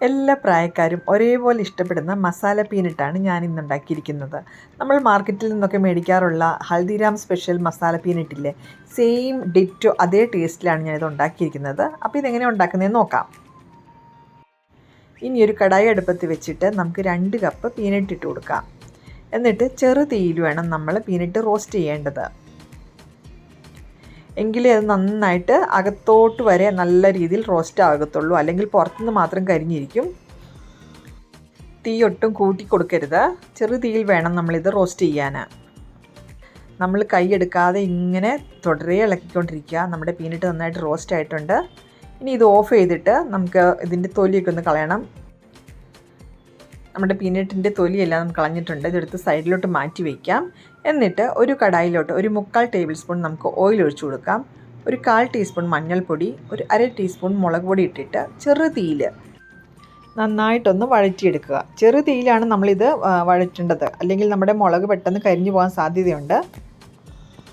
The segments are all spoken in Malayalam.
എല്ലാ പ്രായക്കാരും ഒരേപോലെ ഇഷ്ടപ്പെടുന്ന മസാല പീനട്ടാണ് ഞാൻ ഇന്ന് ഉണ്ടാക്കിയിരിക്കുന്നത്. നമ്മൾ മാർക്കറ്റിൽ നിന്നൊക്കെ മേടിക്കാറുള്ള ഹൽദിറാം സ്പെഷ്യൽ മസാല പീനട്ടില്ലേ സെയിം ഡിറ്റോ അതേ ടേസ്റ്റിലാണ് ഞാനിത് ഉണ്ടാക്കിയിരിക്കുന്നത്. അപ്പോൾ ഇതെങ്ങനെ ഉണ്ടാക്കുന്നതെന്ന് നോക്കാം. ഇനി ഒരു കടായി അടുപ്പത്ത് വെച്ചിട്ട് നമുക്ക് രണ്ട് കപ്പ് പീനട്ട് ഇട്ട് കൊടുക്കാം. എന്നിട്ട് ചെറു തീയിൽ വേണം നമ്മൾ പീനട്ട് റോസ്റ്റ് ചെയ്യേണ്ടത്. എങ്കിലേ അത് നന്നായിട്ട് അകത്തോട്ട് വരെ നല്ല രീതിയിൽ റോസ്റ്റ് ആകത്തുള്ളൂ. അല്ലെങ്കിൽ പുറത്തുനിന്ന് മാത്രം കരിഞ്ഞിരിക്കും. തീ ഒട്ടും കൂട്ടി കൊടുക്കരുത്. ചെറു തീയിൽ വേണം നമ്മളിത് റോസ്റ്റ് ചെയ്യാൻ നമ്മൾ കൈ എടുക്കാതെ ഇങ്ങനെ തുടരെ ഇളക്കിക്കൊണ്ടിരിക്കുക. നമ്മുടെ പീനട്ട് നന്നായിട്ട് റോസ്റ്റ് ആയിട്ടുണ്ട്. ഇനി ഇത് ഓഫ് ചെയ്തിട്ട് നമുക്ക് ഇതിന്റെ തൊലിയൊക്കെ ഒന്ന് കളയണം. നമ്മുടെ പീനട്ടിന്റെ തൊലിയെല്ലാം നമുക്ക് കളഞ്ഞിട്ടുണ്ട്. ഇതെടുത്ത് സൈഡിലോട്ട് മാറ്റി വയ്ക്കാം എന്നിട്ട് ഒരു കടായിലോട്ട് ഒരു മുക്കാൽ ടേബിൾ സ്പൂൺ നമുക്ക് ഓയിൽ ഒഴിച്ചു കൊടുക്കാം. ഒരു കാൽ ടീസ്പൂൺ മഞ്ഞൾപ്പൊടി ഒരു അര ടീസ്പൂൺ മുളക് പൊടി ഇട്ടിട്ട് ചെറു തീയിൽ നന്നായിട്ടൊന്ന് വഴറ്റിയെടുക്കുക. ചെറു തീയിലാണ് നമ്മളിത് വഴറ്റേണ്ടത്. അല്ലെങ്കിൽ നമ്മുടെ മുളക് പെട്ടെന്ന് കരിഞ്ഞു പോകാൻ സാധ്യതയുണ്ട്.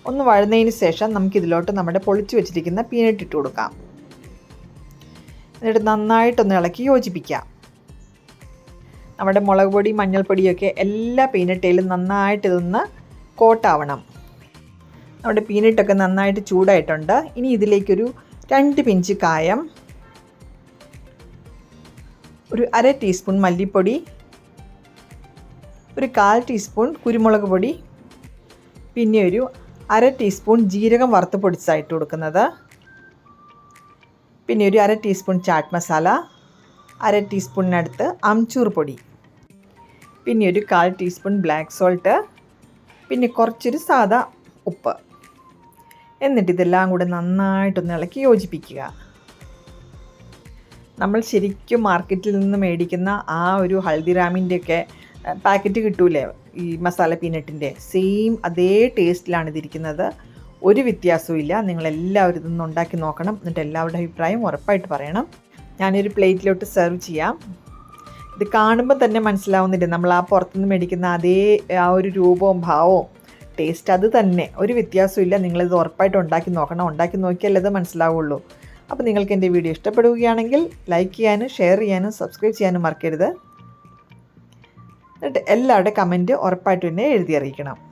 ഒന്ന് വഴന്നതിന് ശേഷം നമുക്കിതിലോട്ട് നമ്മുടെ പൊളിച്ചു വെച്ചിരിക്കുന്ന പീനട്ട് ഇട്ട് കൊടുക്കാം. എന്നിട്ട് നന്നായിട്ടൊന്ന് ഇളക്കി യോജിപ്പിക്കാം. നമ്മുടെ മുളക് പൊടി മഞ്ഞൾപ്പൊടിയൊക്കെ എല്ലാ പീനട്ടയിലും നന്നായിട്ട് ഇതൊന്ന് കോട്ടാവണം. നമ്മുടെ പീനട്ടൊക്കെ നന്നായിട്ട് ചൂടായിട്ടുണ്ട്. ഇനി ഇതിലേക്കൊരു രണ്ട് പിഞ്ച് കായം ഒരു അര ടീസ്പൂൺ മല്ലിപ്പൊടി ഒരു കാൽ ടീസ്പൂൺ കുരുമുളക് പൊടി പിന്നെ ഒരു അര ടീസ്പൂൺ ജീരകം വറുത്ത് പൊടിച്ചായിട്ട് കൊടുക്കുന്നത്. പിന്നെ ഒരു അര ടീസ്പൂൺ ചാട്ട് മസാല അര ടീസ്പൂണിനടുത്ത് അംചൂർ പൊടി. പിന്നെ ഒരു കാൽ ടീസ്പൂൺ ബ്ലാക്ക് സോൾട്ട് പിന്നെ കുറച്ചൊരു സാദാ ഉപ്പ്. എന്നിട്ട് ഇതെല്ലാം കൂടെ നന്നായിട്ടൊന്ന് ഇളക്കി യോജിപ്പിക്കുക. നമ്മൾ ശരിക്കും മാർക്കറ്റിൽ നിന്ന് മേടിക്കുന്ന ആ ഒരു ഹൽദിറാമിന്റെയൊക്കെ പാക്കറ്റ് കിട്ടൂലേ? ഈ മസാല പീനട്ടിന്റെ സെയിം അതേ ടേസ്റ്റിലാണ് ഇതിരിക്കുന്നത്. ഒരു വ്യത്യാസവും ഇല്ല. നിങ്ങളെല്ലാവരും ഇതൊന്ന് ഉണ്ടാക്കി നോക്കണം. എന്നിട്ട് എല്ലാവരുടെ അഭിപ്രായം ഉറപ്പായിട്ട് പറയണം. ഞാനൊരു പ്ലേറ്റിലോട്ട് സെർവ് ചെയ്യാം. ഇത് കാണുമ്പോൾ തന്നെ മനസ്സിലാവുന്നില്ല? നമ്മൾ ആ പുറത്തുനിന്ന് മേടിക്കുന്ന അതേ ആ ഒരു രൂപവും ഭാവവും. ടേസ്റ്റ് അത് തന്നെ. ഒരു വ്യത്യാസമില്ല നിങ്ങളിത് ഉറപ്പായിട്ട് ഉണ്ടാക്കി നോക്കണം. ഉണ്ടാക്കി നോക്കിയാലേ അത് മനസ്സിലാവുള്ളൂ. അപ്പോൾ നിങ്ങൾക്ക് എന്റെ വീഡിയോ ഇഷ്ടപ്പെടുകയാണെങ്കിൽ ലൈക്ക് ചെയ്യാനും ഷെയർ ചെയ്യാനും സബ്സ്ക്രൈബ് ചെയ്യാനും മറക്കരുത്. എന്നിട്ട് എല്ലാവരുടെ കമന്റ് ഉറപ്പായിട്ട് തന്നെ എഴുതി അറിയിക്കണം.